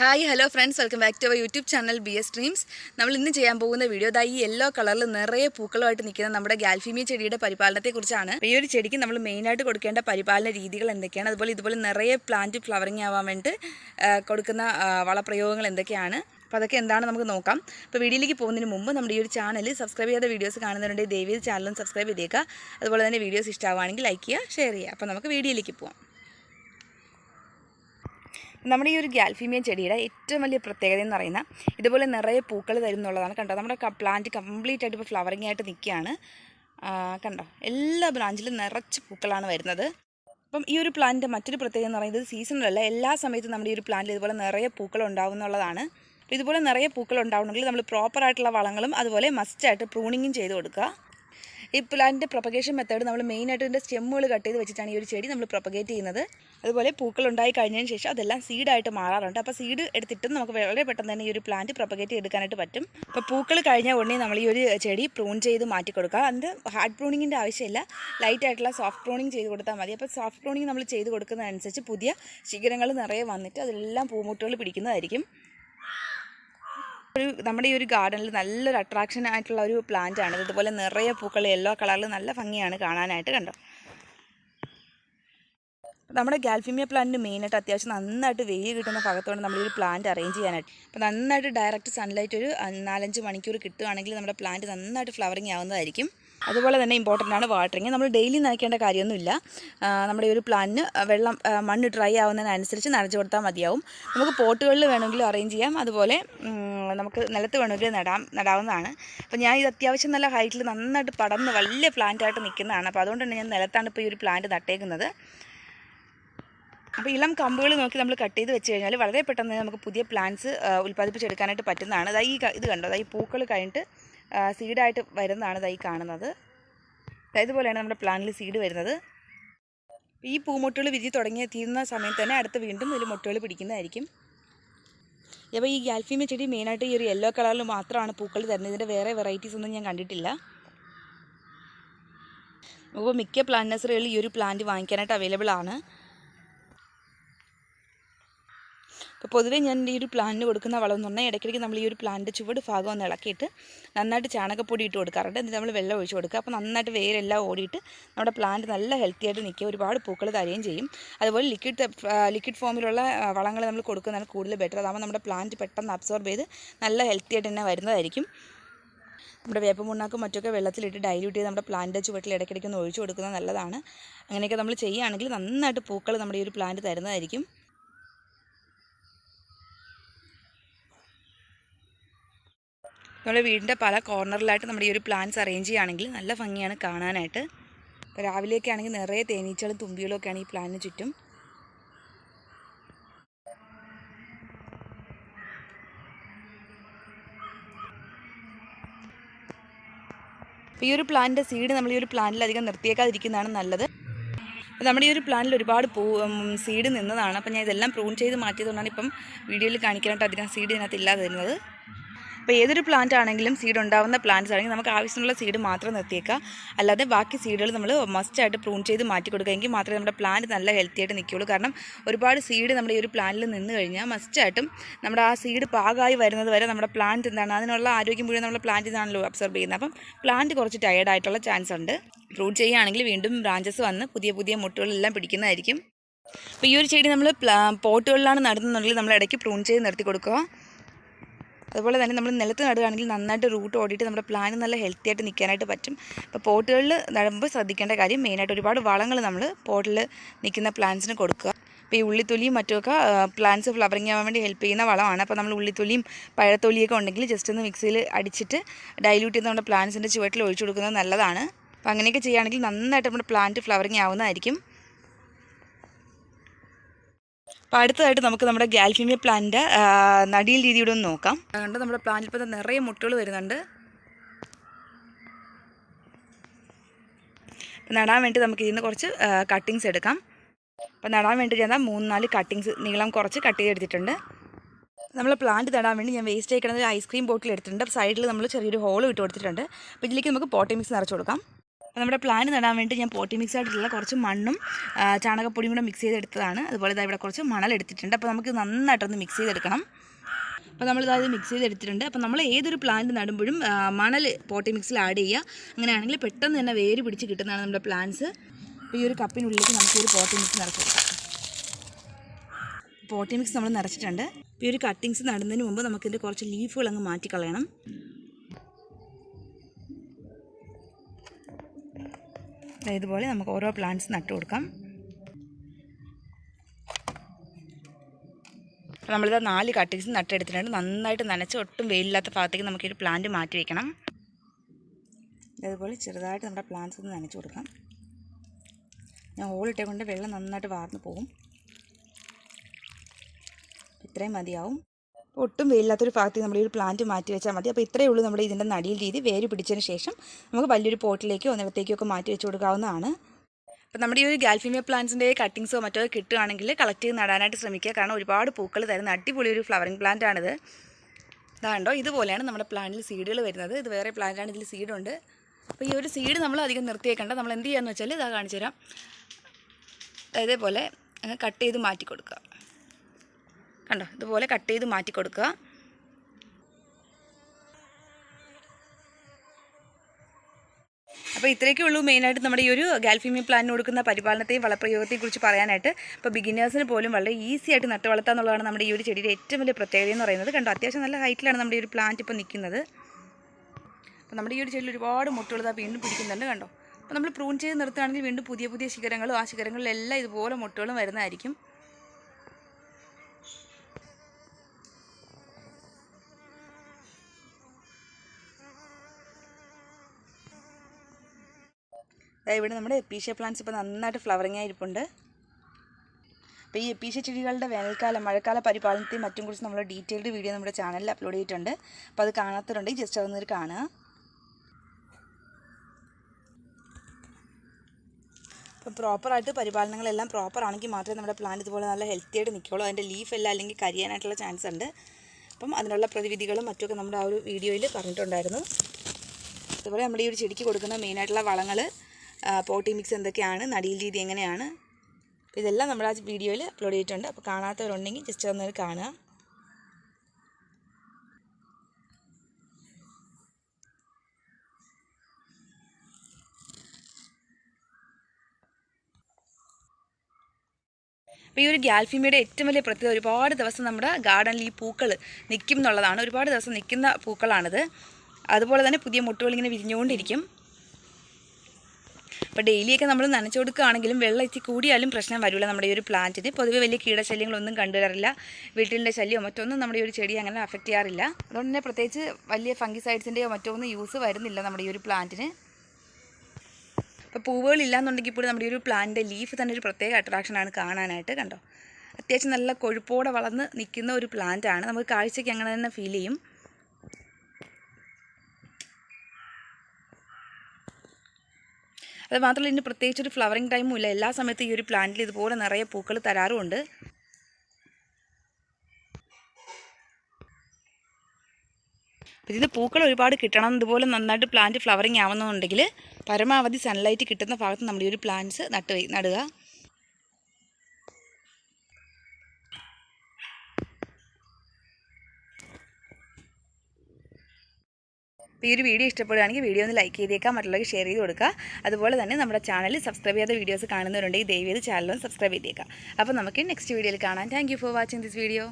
Hi hello friends welcome back to our YouTube channel B S Dreams നമ്മൾ ഇന്ന് ചെയ്യാൻ പോകുന്ന വീഡിയോ ദാ ഈ യെല്ലോ കളറിൽ നിറയെ പൂക്കളുമായിട്ട് നിൽക്കുന്ന നമ്മുടെ ഗാൽഫീമിയ ചെടിയുടെ പരിപാലനത്തെക്കുറിച്ചാണ്. ഈ ഒരു ചെടിക്ക് നമ്മൾ മെയിനായിട്ട് കൊടുക്കേണ്ട പരിപാലന രീതികൾ എന്തൊക്കെയാണ്? അതുപോലെ ഇതുപോലെ നിറയെ പ്ലാന്റ് ഫ്ലവറിങ് ആവാൻ വേണ്ടി കൊടുക്കുന്ന വളപ്രയോഗങ്ങൾ എന്തൊക്കെയാണ്? അപ്പോൾ അതൊക്കെ എന്താണ് നമുക്ക് നോക്കാം. അപ്പോൾ വീഡിയോയിലേക്ക് പോകുന്നതിന് മുമ്പ് നമ്മുടെ ഈ ഒരു ചാനൽ സബ്സ്ക്രൈബ് ചെയ്യാത്ത വീഡിയോസ് കാണുന്നവരുണ്ടെങ്കിൽ ദയവേത് ചാനലും സബ്സ്ക്രൈബ് ചെയ്തേക്കുക. അതുപോലെ തന്നെ വീഡിയോസ് ഇഷ്ടമാവുകയാണെങ്കിൽ ലൈക്ക് ചെയ്യുക ഷെയർ ചെയ്യുക. അപ്പോൾ നമുക്ക് വീഡിയോയിലേക്ക് പോകാം നമ്മുടെ ഈ ഒരു ഗാൽഫീമിയ ചെടിയുടെ ഏറ്റവും വലിയ പ്രത്യേകത എന്ന് പറയുന്ന ഇതുപോലെ നിറയെ പൂക്കൾ തരുന്നുള്ളതാണ് കണ്ടോ? നമ്മുടെ പ്ലാന്റ് കംപ്ലീറ്റ് ആയിട്ട് ഇപ്പോൾ ഫ്ലവറിംഗ് ആയിട്ട് നിൽക്കുകയാണ്. കണ്ടോ? എല്ലാ ബ്രാഞ്ചിലും നിറച്ച് പൂക്കളാണ് വരുന്നത്. അപ്പം ഈ ഒരു പ്ലാന്റിന്റെ മറ്റൊരു പ്രത്യേകത എന്ന് പറയുന്നത് സീസണിലല്ല എല്ലാ സമയത്തും നമ്മുടെ ഈ ഒരു പ്ലാന്റിൽ ഇതുപോലെ നിറയെ പൂക്കൾ ഉണ്ടാവും എന്നുള്ളതാണ്. അപ്പോൾ ഇതുപോലെ നിറയെ പൂക്കൾ ഉണ്ടാവണമെങ്കിൽ നമ്മൾ പ്രോപ്പറായിട്ടുള്ള വളങ്ങളും അതുപോലെ മസ്റ്റായിട്ട് പ്രൂണിങ്ങും ചെയ്ത് കൊടുക്കുക. ഈ പ്ലാന്റിന്റെ പ്രൊപ്പഗേഷൻ മെത്തേഡ് നമ്മൾ മെയിനായിട്ട് ഇതിന്റെ സ്റ്റെമ്മുകൾ കട്ട് ചെയ്ത് വെച്ചിട്ടാണ് ഈ ഒരു ചെടി നമ്മൾ പ്രൊപ്പഗേറ്റ് ചെയ്യുന്നത്. അതുപോലെ പൂക്കൾ ഉണ്ടായി കഴിഞ്ഞതിന് ശേഷം അതെല്ലാം സീഡായിട്ട് മാറാറുണ്ട്. അപ്പോൾ സീഡ് എടുത്തിട്ടും നമുക്ക് വളരെ പെട്ടെന്ന് തന്നെ ഈ ഒരു പ്ലാന്റ് പ്രൊപ്പഗേറ്റ് ചെയ്തെടുക്കാനായിട്ട് പറ്റും. അപ്പോൾ പൂക്കൾ കഴിഞ്ഞ ഉടനെ നമ്മൾ ഈ ഒരു ചെടി പ്രൂൺ ചെയ്ത് മാറ്റി കൊടുക്കുക അതിന്റെ ഹാർഡ് പ്രൂണിങ്ങിന്റെ ആവശ്യമില്ല. ലൈറ്റ് ആയിട്ടുള്ള സോഫ്റ്റ് പ്രൂണിങ് ചെയ്ത് കൊടുത്താൽ മതി. അപ്പോൾ സോഫ്റ്റ് പ്രൂണിങ് നമ്മൾ ചെയ്ത് കൊടുക്കുന്നതനുസരിച്ച് പുതിയ ശിഖരങ്ങൾ നിറയെ വന്നിട്ട് അതിലെല്ലാം പൂമുട്ടുകൾ പിടിക്കുന്നതായിരിക്കും. ഒരു നമ്മുടെ ഈ ഒരു ഗാർഡനിൽ നല്ലൊരു അട്രാക്ഷൻ ആയിട്ടുള്ള ഒരു പ്ലാന്റ് ആണ്. ഇതുപോലെ നിറയെ പൂക്കൾ യെല്ലോ കളറിൽ നല്ല ഭംഗിയാണ് കാണാനായിട്ട് കണ്ടോ നമ്മുടെ ഗാൽഫിമിയ പ്ലാന്റിന് മെയിനായിട്ട് അത്യാവശ്യം നന്നായിട്ട് വെയിൽ കിട്ടുന്ന ഭാഗത്തോടെ നമ്മൾ ഒരു പ്ലാന്റ് അറേഞ്ച് ചെയ്യാനായിട്ട്. അപ്പോൾ നന്നായിട്ട് ഡയറക്റ്റ് സൺലൈറ്റ് ഒരു നാലഞ്ച് മണിക്കൂർ കിട്ടുകയാണെങ്കിൽ നമ്മുടെ പ്ലാന്റ് നന്നായിട്ട് ഫ്ലവറിങ് ആവുന്നതായിരിക്കും. അതുപോലെ തന്നെ ഇമ്പോർട്ടന്റ് ആണ് വാട്ടറിങ് നമ്മൾ ഡെയിലി നനയ്ക്കേണ്ട കാര്യമൊന്നുമില്ല. നമ്മുടെ ഈ ഒരു പ്ലാന്റിന് വെള്ളം മണ്ണ് ഡ്രൈ ആവുന്നതിനനുസരിച്ച് നനച്ചു കൊടുത്താൽ മതിയാവും. നമുക്ക് പോട്ടുകളിൽ വേണമെങ്കിലും അറേഞ്ച് ചെയ്യാം. അതുപോലെ നമുക്ക് നിലത്ത് വേണമെങ്കിലും നടാം നടാവുന്നതാണ്. അപ്പോൾ ഞാൻ ഇത് അത്യാവശ്യം നല്ല ഹൈറ്റിൽ നന്നായിട്ട് പടർന്ന് വലിയ പ്ലാന്റായിട്ട് നിൽക്കുന്നതാണ്. അപ്പോൾ അതുകൊണ്ട് തന്നെ ഞാൻ നിലത്താണ് ഇപ്പോൾ ഈ ഒരു പ്ലാന്റ് നട്ടേക്കുന്നത്. അപ്പോൾ ഇളം കമ്പുകൾ നോക്കി നമ്മൾ കട്ട് ചെയ്ത് വെച്ച് കഴിഞ്ഞാൽ വളരെ പെട്ടെന്ന് നമുക്ക് പുതിയ പ്ലാന്റ്സ് ഉൽപ്പാദിപ്പിച്ചെടുക്കാനായിട്ട് പറ്റുന്നതാണ്. അതായത് ഈ ഇത് കണ്ടോ? അതായത് ഈ പൂക്കൾ കഴിഞ്ഞിട്ട് സീഡായിട്ട് വരുന്നതാണ് ഇതായി കാണുന്നത്. ഇതുപോലെയാണ് നമ്മുടെ പ്ലാന്റിൽ സീഡ് വരുന്നത്. ഈ പൂമൊട്ടുകൾ വിരി തീരുന്ന സമയത്ത് തന്നെ അടുത്ത് വീണ്ടും ഇതിൽ മുട്ടുകൾ പിടിക്കുന്നതായിരിക്കും. അപ്പോൾ ഈ ഗാൽഫീമ ചെടി മെയിനായിട്ട് ഈ ഒരു യെല്ലോ കളറിൽ മാത്രമാണ് പൂക്കൾ തരുന്നത്. ഇതിന്റെ വേറെ വെറൈറ്റീസ് ഒന്നും ഞാൻ കണ്ടിട്ടില്ല. അപ്പോൾ മിക്ക പ്ലാന്റ് നഴ്സറികളിൽ ഈ ഒരു പ്ലാന്റ് വാങ്ങിക്കാനായിട്ട് അവൈലബിൾ ആണ്. അപ്പോൾ പൊതുവേ ഞാൻ ഈ ഒരു പ്ലാന്റിന് കൊടുക്കുന്ന വളം എന്ന് പറഞ്ഞാൽ ഇടയ്ക്കിടയ്ക്ക് നമ്മൾ ഈ ഒരു പ്ലാന്റ് ചുവട് ഭാഗം ഒന്ന് ഇളക്കിയിട്ട് നന്നായിട്ട് ചാണകപ്പൊടി ഇട്ട് കൊടുക്കാറുണ്ട് എന്നിട്ട് നമ്മൾ വെള്ളം ഒഴിച്ച് കൊടുക്കുക. അപ്പോൾ നന്നായിട്ട് വേരെല്ലാം ഓടിയിട്ട് നമ്മുടെ പ്ലാന്റ് നല്ല ഹെൽത്തി ആയിട്ട് നിൽക്കുക. ഒരുപാട് പൂക്കൾ തരുകയും ചെയ്യും. അതുപോലെ ലിക്വിഡ് ലിക്വിഡ് ഫോമിലുള്ള വളങ്ങൾ നമ്മൾ കൊടുക്കുന്നതാണ് കൂടുതൽ ബെറ്റർ അതാകുമ്പോൾ നമ്മുടെ പ്ലാന്റ് പെട്ടെന്ന് അബ്സോർബ് ചെയ്ത് നല്ല ഹെൽത്തി ആയിട്ട് തന്നെ വരുന്നതായിരിക്കും. നമ്മുടെ വേപ്പമുണ്ണാക്കും മറ്റൊക്കെ വെള്ളത്തിലിട്ട് ഡൈല്യൂട്ട് ചെയ്ത് നമ്മുടെ പ്ലാന്റ് ചുവട്ടിൽ ഇടയ്ക്കിടയ്ക്ക് ഒന്ന് ഒഴിച്ചു കൊടുക്കുന്നത് നല്ലതാണ്. അങ്ങനെയൊക്കെ നമ്മൾ ചെയ്യുകയാണെങ്കിൽ നന്നായിട്ട് പൂക്കൾ നമ്മുടെ ഈ ഒരു പ്ലാന്റ് തരുന്നതായിരിക്കും. നമ്മുടെ വീടിന്റെ പല കോർണറിലായിട്ട് നമ്മുടെ ഈ ഒരു പ്ലാന്റ്സ് അറേഞ്ച് ചെയ്യുകയാണെങ്കിൽ നല്ല ഭംഗിയാണ് കാണാനായിട്ട്. ഇപ്പോൾ രാവിലെയൊക്കെ ആണെങ്കിൽ നിറയെ തേനീച്ചകളും തുമ്പികളും ഒക്കെയാണ് ഈ പ്ലാന്റിന് ചുറ്റും. അപ്പോൾ ഈ ഒരു പ്ലാന്റിന്റെ സീഡ് നമ്മൾ ഈ ഒരു പ്ലാന്റിൽ അധികം നിർത്തിയേക്കാതിരിക്കുന്നതാണ് നല്ലത്. നമ്മുടെ ഈ ഒരു പ്ലാന്റിൽ ഒരുപാട് പൂ സീഡ് നിന്നതാണ്. അപ്പോൾ ഞാൻ ഇതെല്ലാം പ്രൂൺ ചെയ്ത് മാറ്റിയതുകൊണ്ടാണ് ഇപ്പം വീഡിയോയിൽ കാണിക്കാനായിട്ട് അധികം സീഡ് ഇതിനകത്ത് ഇല്ലാതെ വരുന്നത്. അപ്പോൾ ഏതൊരു പ്ലാന്റ് ആണെങ്കിലും സീഡ് ഉണ്ടാവുന്ന പ്ലാന്റ്സ് ആണെങ്കിൽ നമുക്ക് ആവശ്യമുള്ള സീഡ് മാത്രം നിർത്തിയേക്കുക അല്ലാതെ ബാക്കി സീഡുകൾ നമ്മൾ മസ്റ്റായിട്ട് പ്രൂൺ ചെയ്ത് മാറ്റി കൊടുക്കുക എങ്കിൽ മാത്രമേ നമ്മുടെ പ്ലാന്റ് നല്ല ഹെൽത്തി ആയിട്ട് നിൽക്കുകയുള്ളൂ. കാരണം ഒരുപാട് സീഡ് നമ്മുടെ ഈ ഒരു പ്ലാന്റിൽ നിന്ന് കഴിഞ്ഞാൽ മസ്റ്റായിട്ടും നമ്മുടെ ആ സീഡ് പാകമായി വരുന്നത് വരെ നമ്മുടെ പ്ലാന്റ് എന്താണ് അതിനുള്ള ആരോഗ്യം മുഴുവൻ നമ്മുടെ പ്ലാന്റ് ഇതാണല്ലോ അബ്സർവ് ചെയ്യുന്നത്. അപ്പം പ്ലാന്റ് കുറച്ച് ടയേർഡ് ആയിട്ടുള്ള ചാൻസ് ഉണ്ട്. പ്രൂൺ ചെയ്യുകയാണെങ്കിൽ വീണ്ടും ബ്രാഞ്ചസ് വന്ന് പുതിയ പുതിയ മുട്ടുകളെല്ലാം പിടിക്കുന്നതായിരിക്കും. അപ്പോൾ ഈ ഒരു ചെടി നമ്മൾ പോട്ടുകളിലാണ് നടുന്നുണ്ടെങ്കിൽ നമ്മൾ ഇടയ്ക്ക് പ്രൂൺ ചെയ്ത് നിർത്തി കൊടുക്കുക. അതുപോലെ തന്നെ നമ്മൾ നിലത്ത് നടുകയാണെങ്കിൽ നന്നായിട്ട് റൂട്ട് ഓടിയിട്ട് നമ്മുടെ പ്ലാന്റ് നല്ല ഹെൽത്തി ആയിട്ട് നിൽക്കാനായിട്ട് പറ്റും. അപ്പോൾ പോട്ടുകളിൽ നടുമ്പോൾ ശ്രദ്ധിക്കേണ്ട കാര്യം മെയിനായിട്ട് ഒരുപാട് വളങ്ങൾ നമ്മൾ പോട്ടിൽ നിൽക്കുന്ന പ്ലാന്റ്സിന് കൊടുക്കുക. അപ്പോൾ ഈ ഉള്ളിത്തൊലിയും മറ്റുമൊക്കെ പ്ലാന്റ്സ് ഫ്ലവറിങ് ആവാൻ വേണ്ടി ഹെൽപ്പ് ചെയ്യുന്ന വളമാണ്. അപ്പോൾ നമ്മൾ ഉള്ളിത്തൊലിയും പഴത്തൊലിയൊക്കെ ഉണ്ടെങ്കിൽ ജസ്റ്റ് ഒന്ന് മിക്സിയിൽ അടിച്ചിട്ട് ഡൈല്യൂട്ട് ചെയ്ത് നമ്മുടെ പ്ലാന്റ്സിന്റെ ചുവട്ടിൽ ഒഴിച്ചു കൊടുക്കുന്നത് നല്ലതാണ്. അപ്പോൾ അങ്ങനെയൊക്കെ ചെയ്യുകയാണെങ്കിൽ നന്നായിട്ട് നമ്മുടെ പ്ലാന്റ് ഫ്ലവറിങ് ആവുന്നതായിരിക്കും. അപ്പോൾ അടുത്തതായിട്ട് നമുക്ക് നമ്മുടെ ഗാൽഫീമിയ പ്ലാന്റിന്റെ നടിയിൽ രീതിയുടെ ഒന്ന് നോക്കാം. അതുകൊണ്ട് നമ്മുടെ പ്ലാന്റിൽ ഇപ്പോൾ നിറയെ മുട്ടുകൾ വരുന്നുണ്ട്. നടാൻ വേണ്ടി നമുക്ക് ഇതിൽ നിന്ന് കുറച്ച് കട്ടിങ്സ് എടുക്കാം. അപ്പോൾ നടാൻ വേണ്ടി ഞാൻ മൂന്ന് നാല് കട്ടിങ്സ് നീളം കുറച്ച് കട്ട് ചെയ്തെടുത്തിട്ടുണ്ട്. നമ്മൾ പ്ലാന്റ് നടാൻ വേണ്ടി ഞാൻ വേസ്റ്റ് ഒരു ഐസ്ക്രീം ബോട്ടിൽ എടുത്തിട്ടുണ്ട്. സൈഡിൽ നമ്മൾ ചെറിയൊരു ഹോൾ ഇട്ട് കൊടുത്തിട്ടുണ്ട്. അപ്പോൾ ഇതിലേക്ക് നമുക്ക് പോട്ടി മിക്സ് നിറച്ച് കൊടുക്കാം. അപ്പോൾ നമ്മുടെ പ്ലാൻ നടാൻ വേണ്ടി ഞാൻ പോട്ടി മിക്സ് ആയിട്ടുള്ള കുറച്ച് മണ്ണും ചാണകപ്പൊടിയും കൂടെ മിക്സ് ചെയ്തെടുത്തതാണ്. അതുപോലെ ഇതാ ഇവിടെ കുറച്ച് മണൽ എടുത്തിട്ടുണ്ട്. അപ്പോൾ നമുക്ക് നന്നായിട്ടൊന്ന് മിക്സ് ചെയ്തെടുക്കണം. അപ്പോൾ നമ്മൾ ഇതായത് മിക്സ് ചെയ്തെടുത്തിട്ടുണ്ട്. അപ്പോൾ നമ്മൾ ഏതൊരു പ്ലാന്റ് നടുമ്പോഴും മണൽ പോട്ടി മിക്സിൽ ആഡ് ചെയ്യുക. അങ്ങനെയാണെങ്കിൽ പെട്ടെന്ന് തന്നെ വേര് പിടിച്ച് കിട്ടുന്നതാണ് നമ്മുടെ പ്ലാന്റ്സ് ഈ ഒരു കപ്പിനുള്ളിലേക്ക് നമുക്ക് ഒരു പോട്ടി മിക്സ് നിറച്ച് കൊടുക്കാം. പോട്ടി മിക്സ് നമ്മൾ നിറച്ചിട്ടുണ്ട്. ഈ ഒരു കട്ടിങ്സ് നടുന്നതിന് മുമ്പ് നമുക്കിതിന്റെ കുറച്ച് ലീഫുകൾ അങ്ങ് മാറ്റിക്കളയണം. ഇതുപോലെ നമുക്ക് ഓരോ പ്ലാന്റ്സ് നട്ടു കൊടുക്കാം. അപ്പോൾ നമ്മളിത് നാല് കട്ടിങ്സ് നട്ടെടുത്തിട്ടുണ്ട്. നന്നായിട്ട് നനച്ച് ഒട്ടും വെയിലില്ലാത്ത ഭാഗത്തേക്ക് നമുക്ക് ഈ പ്ലാന്റ് മാറ്റി വയ്ക്കണം ഇതുപോലെ ചെറുതായിട്ട് നമ്മുടെ പ്ലാന്റ്സ് ഒന്ന് നനച്ച് കൊടുക്കാം. ഞാൻ ഹോളിട്ടേ കൊണ്ട് വെള്ളം നന്നായിട്ട് വാർന്നു പോകും ഇത്രയും മതിയാവും. ഒട്ടും വെയിലില്ലാത്തൊരു ഭാഗത്ത് നമ്മൾ ഈ ഒരു പ്ലാന്റ് മാറ്റി വെച്ചാൽ മതി. അപ്പോൾ ഇത്രയേ ഉള്ളൂ നമ്മൾ ഇതിന്റെ നടിയിൽ രീതി. വേര് പിടിച്ചതിന് ശേഷം നമുക്ക് വലിയൊരു പോട്ടിലേക്കോ നിലത്തേക്കോ ഒക്കെ മാറ്റി വെച്ച് കൊടുക്കാവുന്നതാണ്. അപ്പോൾ നമ്മുടെ ഈ ഒരു ഗാൽഫീമിയ പ്ലാന്റ്സിന്റെ കട്ടിങ്സോ മറ്റോ കിട്ടുകയാണെങ്കിൽ കളക്ട് ചെയ്ത് നടാനായിട്ട് ശ്രമിക്കുക. കാരണം ഒരുപാട് പൂക്കൾ തരുന്ന അടിപൊളി ഒരു ഫ്ലവറിങ് പ്ലാന്റ് ആണിത്. ഇതാണ്ടോ ഇതുപോലെയാണ് നമ്മുടെ പ്ലാന്റിൽ സീഡുകൾ വരുന്നത്. ഇത് വേറെ പ്ലാന്റാണ് ഇതിൽ സീഡുണ്ട് അപ്പോൾ ഈ ഒരു സീഡ് നമ്മൾ അധികം നിർത്തിയേക്കണ്ട. നമ്മൾ എന്ത് ചെയ്യാന്ന് വെച്ചാൽ ഇതാ കാണിച്ചു തരാം ഇതേപോലെ കട്ട് ചെയ്ത് മാറ്റി കൊടുക്കുക. കണ്ടോ ഇതുപോലെ കട്ട് ചെയ്ത് മാറ്റി കൊടുക്കുക. അപ്പോൾ ഇത്രയൊക്കെ ഉള്ളൂ മെയിനായിട്ട് നമ്മുടെ ഈ ഒരു ഗാൽഫീമിയ പ്ലാന്റിന് കൊടുക്കുന്ന പരിപാലനത്തെയും വളപ്രയോഗത്തെക്കുറിച്ച് പറയാനായിട്ട്. ഇപ്പോൾ ബിഗിനേഴ്സിന് പോലും വളരെ ഈസി ആയിട്ട് നട്ട് വളർത്താൻ എന്നുള്ളതാണ് നമ്മുടെ ഈ ഒരു ചെടിയുടെ ഏറ്റവും വലിയ പ്രത്യേകത എന്ന് പറയുന്നത്. കണ്ടോ അത്യാവശ്യം നല്ല ഹൈറ്റിലാണ് നമ്മുടെ ഈ ഒരു പ്ലാന്റ് ഇപ്പോൾ നിൽക്കുന്നത്. അപ്പോൾ നമ്മുടെ ഈ ഒരു ചെടിയിൽ ഒരുപാട് മുട്ടുകൾ വീണ്ടും പിടിക്കുന്നുണ്ട് കണ്ടോ. അപ്പോൾ നമ്മൾ പ്രൂൺ ചെയ്ത് നിർത്തുകയാണെങ്കിൽ വീണ്ടും പുതിയ പുതിയ ശിഖരങ്ങളും ആ ശിഖരങ്ങളിലെല്ലാം ഇതുപോലെ മുട്ടുകളും വരുന്നതായിരിക്കും. ഇവിടെ നമ്മുടെ എപ്പീഷ്യ പ്ലാന്റ്സ് ഇപ്പോൾ നന്നായിട്ട് ഫ്ലവറിങ് ആയിരിപ്പുണ്ട്. അപ്പോൾ ഈ എപ്പീഷ്യ ചെടികളുടെ വേനൽക്കാലം മഴക്കാല പരിപാലനത്തെയും മറ്റും കുറിച്ച് നമ്മൾ ഡീറ്റെയിൽഡ് വീഡിയോ നമ്മുടെ ചാനലിൽ അപ്ലോഡ് ചെയ്തിട്ടുണ്ട്. അപ്പോൾ അത് കാണാത്തവരുണ്ടെങ്കിൽ ജസ്റ്റ് അതൊന്നൊരു കാണുക. അപ്പം പ്രോപ്പറായിട്ട് പരിപാലനങ്ങളെല്ലാം പ്രോപ്പർ ആണെങ്കിൽ മാത്രമേ നമ്മുടെ പ്ലാന്റ് ഇതുപോലെ നല്ല ഹെൽത്തി ആയിട്ട് നിൽക്കുള്ളൂ അതിന്റെ ലീഫ് എല്ലാം അല്ലെങ്കിൽ കരിയാനായിട്ടുള്ള ചാൻസ് ഉണ്ട്. അപ്പം അതിനുള്ള പ്രതിവിധികളും മറ്റുമൊക്കെ നമ്മുടെ ആ ഒരു വീഡിയോയിൽ പറഞ്ഞിട്ടുണ്ടായിരുന്നു. അതുപോലെ നമ്മുടെ ഈ ഒരു ചെടിക്ക് കൊടുക്കുന്ന മെയിനായിട്ടുള്ള വളങ്ങൾ പോട്ടി മിക്സ് എന്തൊക്കെയാണ് നടിയിൽ രീതി എങ്ങനെയാണ്? ഇതെല്ലാം നമ്മൾ ആ വീഡിയോയിൽ അപ്ലോഡ് ചെയ്തിട്ടുണ്ട്. അപ്പോൾ കാണാത്തവരുണ്ടെങ്കിൽ ജസ്റ്റ് ഒന്നൊരു കാണുക. അപ്പോൾ ഈ ഒരു ഗ്യാൽഫീമിയുടെ ഏറ്റവും വലിയ പ്രത്യേകത ഒരുപാട് ദിവസം നമ്മുടെ ഗാർഡനിൽ ഈ പൂക്കൾ നിൽക്കും എന്നുള്ളതാണ്. ഒരുപാട് ദിവസം നിൽക്കുന്ന പൂക്കളാണിത്. അതുപോലെ തന്നെ പുതിയ മുട്ടുകൾ ഇങ്ങനെ വിരിഞ്ഞുകൊണ്ടിരിക്കും. അപ്പോൾ ഡെയിലിയൊക്കെ നമ്മൾ നനച്ചു കൊടുക്കുകയാണെങ്കിലും വെള്ളം എത്തി കൂടിയാലും പ്രശ്നം വരില്ല. നമ്മുടെ ഈ ഒരു പ്ലാന്റിന് പൊതുവെ വലിയ കീടശല്യങ്ങളൊന്നും കണ്ടുവരാറില്ല. വീട്ടിലിന്റെ ശല്യമോ മറ്റൊന്നും നമ്മുടെ ഈ ഒരു ചെടി അങ്ങനെ അഫക്റ്റ് ചെയ്യാറില്ല. അതുകൊണ്ട് തന്നെ പ്രത്യേകിച്ച് വലിയ ഫംഗിസൈഡ്സിന്റെയോ മറ്റോ ഒന്നും യൂസ് വരുന്നില്ല നമ്മുടെ ഈ ഒരു പ്ലാന്റിന് അപ്പോൾ പൂവുകളില്ല എന്നുണ്ടെങ്കിൽ ഇപ്പോൾ നമ്മുടെ ഈ ഒരു പ്ലാന്റിന്റെ ലീഫ് തന്നെ ഒരു പ്രത്യേക അട്രാക്ഷനാണ് കാണാനായിട്ട് കണ്ടോ? അത്യാവശ്യം നല്ല കൊഴുപ്പോടെ വളർന്ന് നിൽക്കുന്ന ഒരു പ്ലാന്റ് ആണ്. നമുക്ക് കാഴ്ചയ്ക്ക് അങ്ങനെ തന്നെ ഫീൽ ചെയ്യും. അത് മാത്രമല്ല ഇതിന് പ്രത്യേകിച്ച് ഒരു ഫ്ലവറിങ് ടൈമും ഇല്ല. എല്ലാ സമയത്തും ഈ ഒരു പ്ലാന്റിൽ ഇതുപോലെ നിറയെ പൂക്കൾ തരാറുമുണ്ട്. ഇതിന് പൂക്കൾ ഒരുപാട് കിട്ടണം. ഇതുപോലെ നന്നായിട്ട് പ്ലാന്റ് ഫ്ലവറിങ് ആവുന്നുണ്ടെങ്കിൽ പരമാവധി സൺലൈറ്റ് കിട്ടുന്ന ഭാഗത്ത് നമ്മൾ ഈ ഒരു പ്ലാന്റ്സ് നട്ട് നടുക. അപ്പോൾ ഈ ഒരു വീഡിയോ ഇഷ്ടപ്പെടുകയാണെങ്കിൽ വീഡിയോ ഒന്ന് ലൈക്ക് ചെയ്തേക്കാം മറ്റുള്ളവർക്ക് ഷെയർ ചെയ്ത് കൊടുക്കുക അതുപോലെ തന്നെ നമ്മുടെ ചാനൽ സബ്സ്ക്രൈബ് ചെയ്യാത്ത വീഡിയോസ് കാണുന്നവരുണ്ടെങ്കിൽ ദയവ് ചെയ്ത് ചാനലും സബ്സ്ക്രൈബ് ചെയ്തേക്കാം. അപ്പോൾ നമുക്ക് നെക്സ്റ്റ് വീഡിയോയിൽ കാണാം. Thank for watching this video